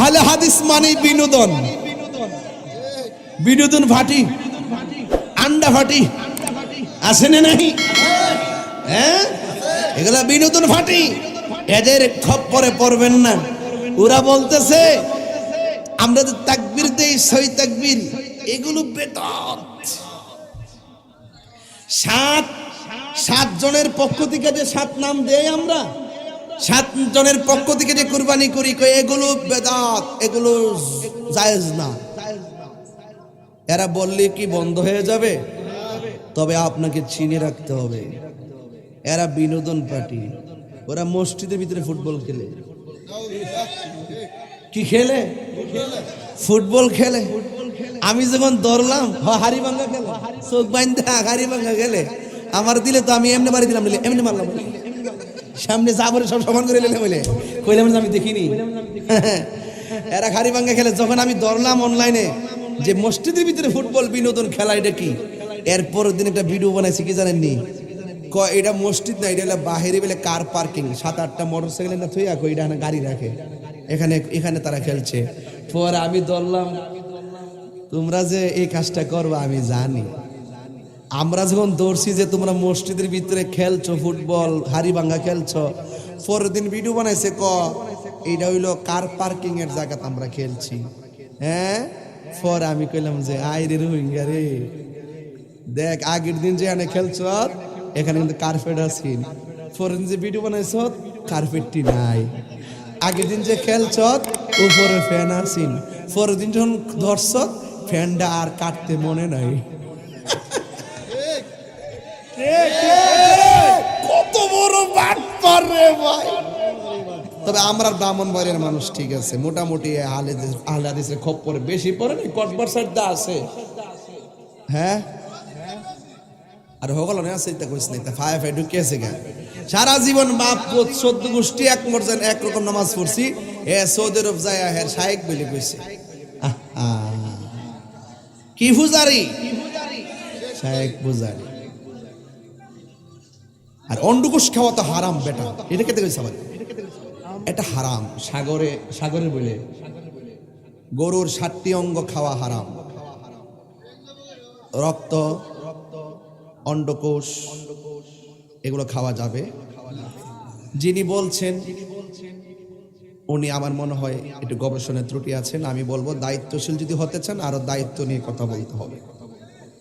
আহলে হাদিস মানে বিনোদন। বিনোদন ভাটি। আন্ডা ভাটি। আছে না নাই? হ্যাঁ? এগুলা বিনোদন ভাটি। এদের খপ্পরে পড়বেন না। ওরা বলতেছে, আমরা যে তাকবির দেই, সই তাকবির, এগুলো বেদাত। সাত সাত জনের পক্ষ থেকে যে সাত নাম দেই আমরা সাত জনের পক্ষ থেকে যে কুরবানি করি এগুলো বেদাত, এগুলো জায়েজ না। এরা বললে কি বন্ধ হয়ে যাবে? তবে আপনাকে চিনে রাখতে হবে, এরা বিনোদন পার্টি। ওরা মসজিদের ভিতরে ফুটবল খেলে। কি খেলে? ফুটবল খেলে। আমি যখন দৌড়লাম হারি ভাঙ্গা খেলে। চোখ বাইন্দা হারি ভাঙ্গা খেলে। আমার দিলে তো আমি এমনি মারি দিলাম, এমনি মারলাম। সামনে যা বলে সব সমান করে নিলে বলে। কইলাম আমি দেখিনি। এরা হারি ভাঙ্গা খেলে যখন আমি দৌড়লাম অনলাইনে যে মসজিদের ভিতরে ফুটবল বিনোদন খেলা এটা কি? এরপরের দিন একটা ভিডিও বানাইছি কি জানেননি? ক এটা মসজিদ না এটা হলো বাহিরে বলে কার পার্কিং সাত আটটা মোটর সাইকেল না থুই আকো এটা না গাড়ি রাখে। এখানে এখানে তারা খেলছে। পরে আমি ধরলাম তোমরা যে এই কাজটা করবে আমি জানি। আমরা যখন দৌড়ছি যে তোমরা মসজিদের ভিতরে খেলছো, ফুটবল, হাড়ি ভাঙ্গা খেলছো, পরের দিন ভিডিও বানাইছে ক, এইটা হইল কার পার্কিং এর জায়গাতে আমরা খেলছি। হ্যাঁ? পরে আমি কইলাম যে আই রে রোহিঙ্গা রে। দেখ, আগের দিন যে এনে খেলছ এখানে কিন্তু কার্পেট আছে। পরের দিন যে ভিডিও বানাইছ কার্পেটটি নাই। আগের দিন যে খেলছ উপরে ফ্যান আসিন পরের দিন যখন ধরছ ফ্যানটা আর কাটতে মনে নাই। কত বড় বাটপার রে ভাই। তবে আমরা ব্রাহ্মণ বাড়ির মানুষ, ঠিক আছে। মোটামুটি আহলে আহলে হাদিসের বেশি পড়ে না কটবার আছে। হ্যাঁ? আর হগল না আছে এটা কইছ নাই তা ফায়া ফাই ঢুকে আছে গা। সারা জীবন বাপ, পুত, সদ্য গোষ্ঠী, এক মর্যান এক রকম নামাজ পড়ছি। এ সৌদি আরব যায় হের শায়েক বলে কইছে। কি পূজারি? শায়েক পূজারি। আর অন্ডকুশ খাওয়া তো হারাম বেটা। এটা খেতে কইছে আবার এটা হারাম। সাগরে সাগরে বলে গরুর ষাটটি অঙ্গ খাওয়া হারাম। রক্ত অন্ডকোষ এগুলো খাওয়া যাবে। যিনি বলছেন উনি আমার মনে হয় একটু গবেষণার ত্রুটি আছেন। আমি বলব দায়িত্বশীল যদি হতে চান আরও দায়িত্ব নিয়ে কথা বলতে হবে।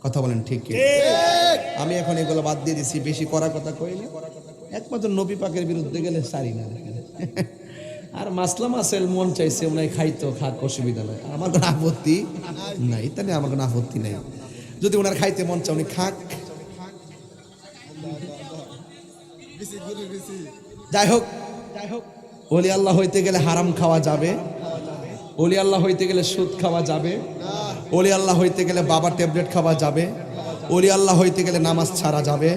কথা বলেন ঠিক? আমি এখন এগুলো বাদ দিয়ে দিছি, বেশি করা কথা কইলে একমাত্র নবী পাকের বিরুদ্ধে গেলে সারি না। আর মাসলা মাসেল মন চাইছে ওনাই খাইতো, খাক, অসুবিধা নাই। আমার কোনো আপত্তি নাই তাহলে আমার কোনো আপত্তি নাই। যদি ওনার খাইতে মন চায়, উনি খাক। যাই হোক যাই হোক ওলি আল্লাহ হইতে গেলে হারাম খাওয়া যাবে। ওলি আল্লাহ হইতে গেলে সুদ খাওয়া যাবে। ওলি আল্লাহ হইতে গেলে বাবা ট্যাবলেট খাওয়া যাবে। ওলি আল্লাহ হইতে গেলে নামাজ ছাড়া যাবে।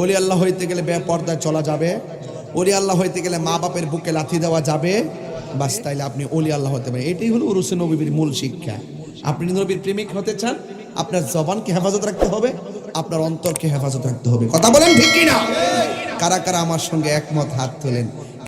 ওলি আল্লাহ হইতে গেলে বেপর্দায় চলা যাবে। ওলি আল্লাহ হইতে গেলে মা বাপের বুকে লাথি দেওয়া যাবে। বাস তাইলে আপনি ওলি আল্লাহ হতে পারেন। এটাই হলো উরুসে নবীর মূল শিক্ষা। আপনি নবীর প্রেমিক হতে চান, আপনার জবানকে হেফাজত রাখতে হবে, আপনার অন্তরকে হেফাজত রাখতে হবে। কথা বলেন ঠিক কি না কারা কারা আমার সঙ্গে একমত হাত তোলেন?